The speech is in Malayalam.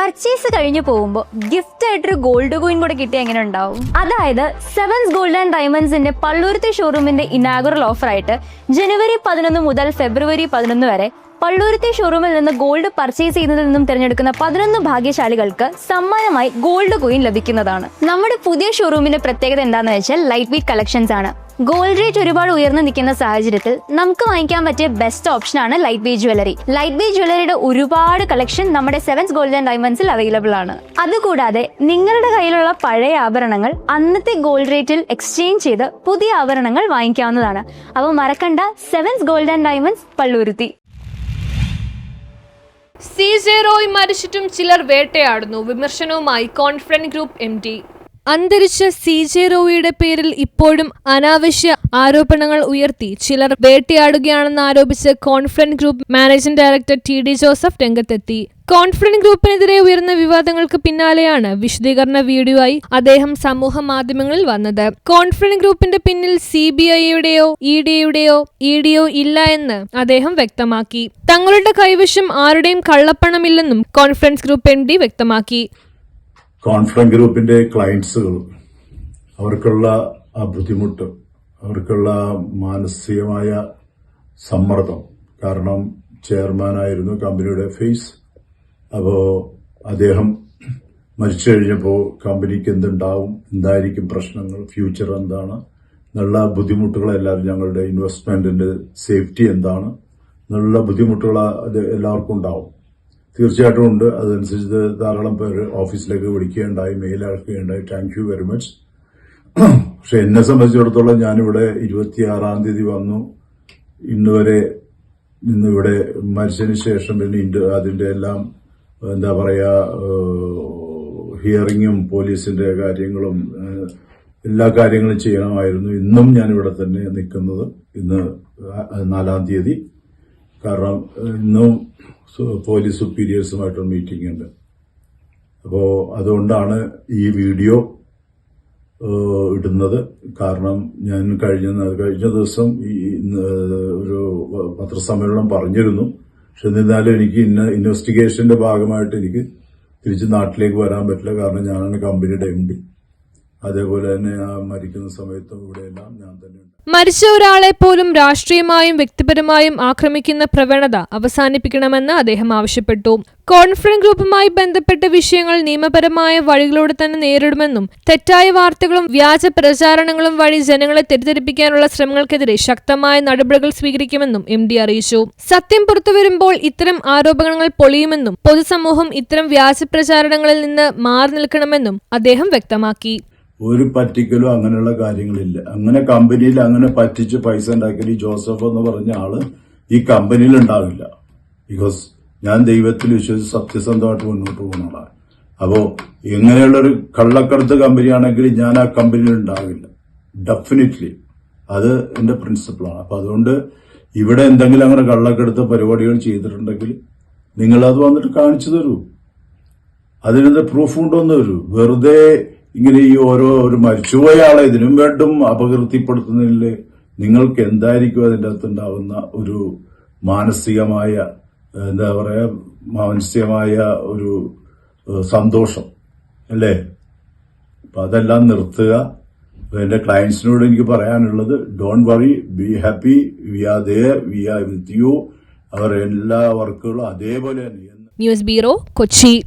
പർച്ചേസ് കഴിഞ്ഞു പോകുമ്പോൾ ഗിഫ്റ്റ് ആയിട്ടൊരു ഗോൾഡ് കോയിൻ കൂടെ കിട്ടിയ എങ്ങനെ ഉണ്ടാവും? അതായത് സെവൻസ് ഗോൾഡ് ആൻഡ് ഡയമണ്ട്സിന്റെ പള്ളൂരത്തെ ഷോറൂമിന്റെ ഇനാഗുറൽ ഓഫർ ആയിട്ട് ജനുവരി പതിനൊന്ന് മുതൽ ഫെബ്രുവരി പതിനൊന്ന് വരെ പള്ളൂരത്തെ ഷോറൂമിൽ നിന്ന് ഗോൾഡ് പർച്ചേസ് ചെയ്യുന്നതിൽ നിന്നും തിരഞ്ഞെടുക്കുന്ന പതിനൊന്ന് ഭാഗ്യശാലികൾക്ക് സമ്മാനമായി ഗോൾഡ് കോയിൻ ലഭിക്കുന്നതാണ്. നമ്മുടെ പുതിയ ഷോറൂമിന്റെ പ്രത്യേകത എന്താണെന്ന് വെച്ചാൽ ലൈറ്റ് വെയിറ്റ് കളക്ഷൻസ് ആണ്. ഗോൾഡ് റേറ്റ് ഒരുപാട് ഉയർന്നു നിൽക്കുന്ന സാഹചര്യത്തിൽ നമുക്ക് വാങ്ങിക്കാൻ പറ്റിയ ബെസ്റ്റ് ഓപ്ഷൻ ആണ് light weight jewellery light weight ജ്വല്ലറിയുടെ ഒരുപാട് കളക്ഷൻ നമ്മുടെ സെവൻസ് ഗോൾഡ് ആൻഡ് ഡയമണ്ട്സിൽ അവൈലബിൾ ആണ്. അതുകൂടാതെ നിങ്ങളുടെ കയ്യിലുള്ള പഴയ ആഭരണങ്ങൾ അന്നത്തെ ഗോൾഡ് റേറ്റിൽ എക്സ്ചേഞ്ച് ചെയ്ത് പുതിയ ആഭരണങ്ങൾ വാങ്ങിക്കാവുന്നതാണ്. അപ്പോൾ മറക്കണ്ട Sevens Gold and Diamonds Palluruthy. C J Roy മരിച്ചിട്ടും ചിലർ വേട്ടയാടുന്നു. വിമർശനവുമായി കോൺഫിഡന്റ് ഗ്രൂപ്പ് എം ഡി. അന്തരിച്ച സി ജെ റോയിയുടെ പേരിൽ ഇപ്പോഴും അനാവശ്യ ആരോപണങ്ങൾ ഉയർത്തി. ചിലർ വേട്ടയാടുകയാണെന്ന് ആരോപിച്ച് Confident Group managing director T D Joseph രംഗത്തെത്തി. കോൺഫിഡന്റ് ഗ്രൂപ്പിനെതിരെ ഉയർന്ന വിവാദങ്ങൾക്ക് പിന്നാലെയാണ് വിശദീകരണ വീഡിയോ ആയി അദ്ദേഹം സമൂഹ മാധ്യമങ്ങളിൽ വന്നത്. കോൺഫിഡന്റ് ഗ്രൂപ്പിന്റെ പിന്നിൽ സി ബി ഐയുടെയോ ഇ ഡിയുടെയോ ഇ ഡിയോ ഇല്ല എന്ന് അദ്ദേഹം വ്യക്തമാക്കി. തങ്ങളുടെ കൈവശം ആരുടെയും കള്ളപ്പണമില്ലെന്നും കോൺഫിഡൻസ് ഗ്രൂപ്പ് എം ഡി വ്യക്തമാക്കി. കോൺഫറൻസ് ഗ്രൂപ്പിന്റെ ക്ലയൻസുകൾ അവർക്കുള്ള ബുദ്ധിമുട്ട് അവർക്കുള്ള മാനസികമായ സമ്മർദ്ദം. കാരണം ചെയർമാനായിരുന്നു കമ്പനിയുടെ ഫേസ്. അപ്പോ അദ്ദേഹം മരിച്ചു കഴിഞ്ഞപ്പോൾ കമ്പനിക്ക് എന്തുണ്ടാവും എന്തായിരിക്കും പ്രശ്നങ്ങൾ ഫ്യൂച്ചർ എന്താണ് നല്ല ബുദ്ധിമുട്ടുകളെല്ലാവരും ഞങ്ങളുടെ ഇൻവെസ്റ്റ്മെന്റിന്റെ സേഫ്റ്റി എന്താണ് നല്ല ബുദ്ധിമുട്ടുകൾ എല്ലാവർക്കും ഉണ്ടാവും. തീർച്ചയായിട്ടും ഉണ്ട്. അതനുസരിച്ച് ധാരാളം പേര് ഓഫീസിലേക്ക് വിളിക്കുകയുണ്ടായി മെയിൽ അയക്കുകയുണ്ടായി. താങ്ക് യു വെരി മച്ച് പക്ഷെ എന്നെ സംബന്ധിച്ചിടത്തോളം ഞാനിവിടെ ഇരുപത്തിയാറാം തീയതി വന്നു. ഇന്നുവരെ ഇന്നിവിടെ മരിച്ചതിന് ശേഷം പിന്നെ അതിന്റെ എല്ലാം എന്താ പറയാ ഹിയറിങ്ങും പോലീസിന്റെ കാര്യങ്ങളും എല്ലാ കാര്യങ്ങളും ചെയ്യണമായിരുന്നു. ഇന്നും ഞാൻ ഇവിടെ തന്നെ നിൽക്കുന്നത് ഇന്ന് നാലാം തീയതി. കാരണം ഇന്നും പോലീസ് സുപ്പീരിയേഴ്സുമായിട്ടൊരു മീറ്റിംഗ് ഉണ്ട്. അപ്പോൾ അതുകൊണ്ടാണ് ഈ വീഡിയോ ഇടുന്നത്. കാരണം ഞാൻ കഴിഞ്ഞ കഴിഞ്ഞ ദിവസം ഈ ഒരു പത്രസമ്മേളനം പറഞ്ഞിരുന്നു. പക്ഷെ എന്നിരുന്നാലും എനിക്ക് ഇന്ന ഇൻവെസ്റ്റിഗേഷന്റെ ഭാഗമായിട്ട് എനിക്ക് തിരിച്ച് നാട്ടിലേക്ക് വരാൻ പറ്റില്ല. കാരണം ഞാനാണ് കമ്പനിയുടെ എം ഡി അതേപോലെ തന്നെ ആ മരിക്കുന്ന സമയത്തും ഇവിടെയെല്ലാം ഞാൻ തന്നെ മരിച്ച ഒരാളെ പോലും രാഷ്ട്രീയമായും വ്യക്തിപരമായും ആക്രമിക്കുന്ന പ്രവണത അവസാനിപ്പിക്കണമെന്ന് അദ്ദേഹം ആവശ്യപ്പെട്ടു. കോൺഫറൻസ് ഗ്രൂപ്പുമായി ബന്ധപ്പെട്ട വിഷയങ്ങൾ നിയമപരമായ വഴികളിലൂടെ തന്നെ നേരിടുമെന്നും തെറ്റായ വാർത്തകളും വ്യാജ പ്രചാരണങ്ങളും വഴി ജനങ്ങളെ തെറ്റിദ്ധരിപ്പിക്കാനുള്ള ശ്രമങ്ങൾക്കെതിരെ ശക്തമായ നടപടികൾ സ്വീകരിക്കുമെന്നും എം ഡി അറിയിച്ചു. സത്യം പുറത്തുവരുമ്പോൾ ഇത്തരം ആരോപണങ്ങൾ പൊളിയുമെന്നും പൊതുസമൂഹം ഇത്തരം വ്യാജ പ്രചാരണങ്ങളിൽ നിന്ന് മാറി നിൽക്കണമെന്നും അദ്ദേഹം വ്യക്തമാക്കി. ഒരു പറ്റിക്കലും അങ്ങനെയുള്ള കാര്യങ്ങളില്ല. അങ്ങനെ കമ്പനിയിൽ അങ്ങനെ പറ്റിച്ച് പൈസ ഉണ്ടാക്കിയ ഈ ജോസഫ് എന്ന് പറഞ്ഞ ആൾ ഈ കമ്പനിയിൽ ഉണ്ടാവില്ല. ബിക്കോസ് ഞാൻ ദൈവത്തിൽ വിശ്വസിച്ച് സത്യസന്ധമായിട്ട് മുന്നോട്ട് പോകുന്ന ആളാണ്. അപ്പോ ഇങ്ങനെയുള്ളൊരു കള്ളക്കടത്ത് കമ്പനിയാണെങ്കിൽ ഞാൻ ആ കമ്പനിയിൽ ഉണ്ടാവില്ല. ഡെഫിനറ്റ്ലി അത് എന്റെ പ്രിൻസിപ്പിളാണ് അപ്പൊ അതുകൊണ്ട് ഇവിടെ എന്തെങ്കിലും അങ്ങനെ കള്ളക്കടത്ത് പരിപാടികൾ ചെയ്തിട്ടുണ്ടെങ്കിൽ നിങ്ങൾ അത് വന്നിട്ട് കാണിച്ചു തരൂ. അതിനെന്താ പ്രൂഫ് കൊണ്ടുവന്നു വരൂ വെറുതെ ഇങ്ങനെ ഈ ഓരോ ഒരു മരിച്ചുപോയ ഇതിനും വേണ്ടും അപകീർത്തിപ്പെടുത്തുന്നതിൽ നിങ്ങൾക്ക് എന്തായിരിക്കും അതിന്റെ അകത്തുണ്ടാവുന്ന ഒരു മാനസികമായ എന്താ പറയുക മാനസികമായ ഒരു സന്തോഷം അല്ലേ? അപ്പൊ അതെല്ലാം നിർത്തുക. എന്റെ ക്ലയൻസിനോട് എനിക്ക് പറയാനുള്ളത് don't worry be happy we are there we are with you അവർ എല്ലാ വർക്കുകളും അതേപോലെ തന്നെ. News bureau Kochi.